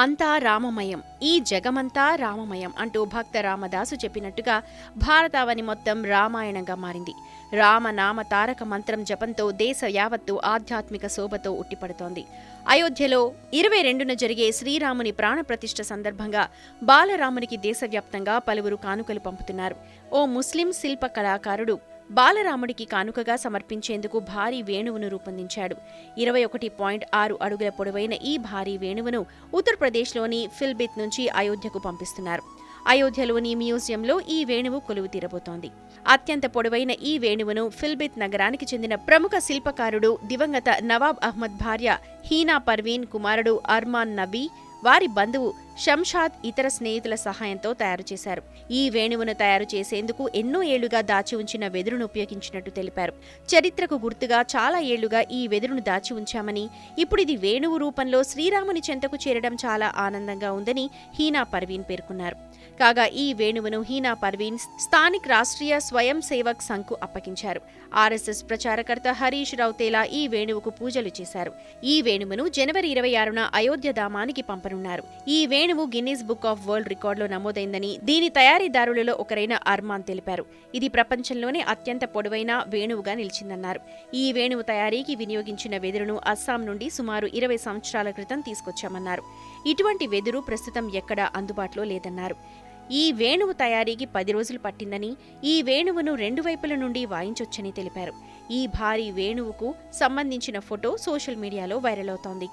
అంతా రామమయం ఈ జగమంతా రామమయం అంటూ భక్త రామదాసు చెప్పినట్టుగా భారతావని మొత్తం రామాయణంగా మారింది. రామనామ తారక మంత్రం జపంతో దేశ యావత్తు ఆధ్యాత్మిక శోభతో ఉట్టిపడుతోంది. అయోధ్యలో ఇరవై రెండున జరిగే శ్రీరాముని ప్రాణప్రతిష్ఠ సందర్భంగా బాలరామునికి దేశవ్యాప్తంగా పలువురు కానుకలు పంపుతున్నారు. ఓ ముస్లిం శిల్ప కళాకారుడు బాలరాముడికి కానుకగా సమర్పించేందుకు భారీ వేణువును రూపొందించాడు. ఇరవై ఒకటి పాయింట్ ఆరు అడుగుల పొడవైన ఈ భారీ వేణువును ఉత్తరప్రదేశ్లోని ఫిల్బిత్ నుంచి అయోధ్యకు పంపిస్తున్నారు. అయోధ్యలోని మ్యూజియంలో ఈ వేణువు కొలువు తీరబోతోంది. అత్యంత పొడవైన ఈ వేణువును ఫిల్బిత్ నగరానికి చెందిన ప్రముఖ శిల్పకారుడు దివంగత నవాబ్ అహ్మద్ భార్య హీనా పర్వీన్ కుమారుడు అర్మాన్ నబీ వారి బంధువు షంషాద్ ఇతర స్నేహితుల సహాయంతో తయారు చేశారు. ఈ వేణువును తయారు చేసేందుకు ఎన్నో ఏళ్ళుగా దాచి ఉంచిన వెదురును ఉపయోగించినట్టు తెలిపారు. చరిత్రకు గుర్తుగా చాలా ఏళ్ళుగా ఈ వెదురును దాచి ఉంచామని ఇప్పుడు ఇది వేణువు రూపంలో శ్రీరాముని చెంతకు చేరడం చాలా ఆనందంగా ఉందని హీనా పర్వీన్ పేర్కొన్నారు. కాగా ఈ వేణువును హీనా పర్వీన్ స్థానిక్ రాష్ట్రీయ స్వయం సేవక్ సంఘ్కు అప్పగించారు. ఆర్ఎస్ఎస్ ప్రచారకర్త హరీష్ రౌతేలా ఈ వేణువుకు పూజలు చేశారు. ఈ వేణువును జనవరి ఇరవై ఆరున అయోధ్య ధామానికి పంపనున్నారు. ఈ వేణువు గిన్నీస్ బుక్ ఆఫ్ వరల్డ్ రికార్డులో నమోదైందని దీని తయారీదారులలో ఒకరైన అర్మాన్ తెలిపారు. ఇది ప్రపంచంలోనే అత్యంత పొడవైన వేణువుగా నిలిచిందన్నారు. ఈ వేణువు తయారీకి వినియోగించిన వెదురును అస్సాం నుండి సుమారు ఇరవై సంవత్సరాల క్రితం తీసుకొచ్చామన్నారు. ఇటువంటి వెదురు ప్రస్తుతం ఎక్కడా అందుబాటులో లేదన్నారు. ఈ వేణువు తయారీకి పది రోజులు పట్టిందని ఈ వేణువును రెండు వైపుల నుండి వాయించొచ్చని తెలిపారు. ఈ భారీ వేణువుకు సంబంధించిన ఫోటో సోషల్ మీడియాలో వైరల్ అవుతోంది.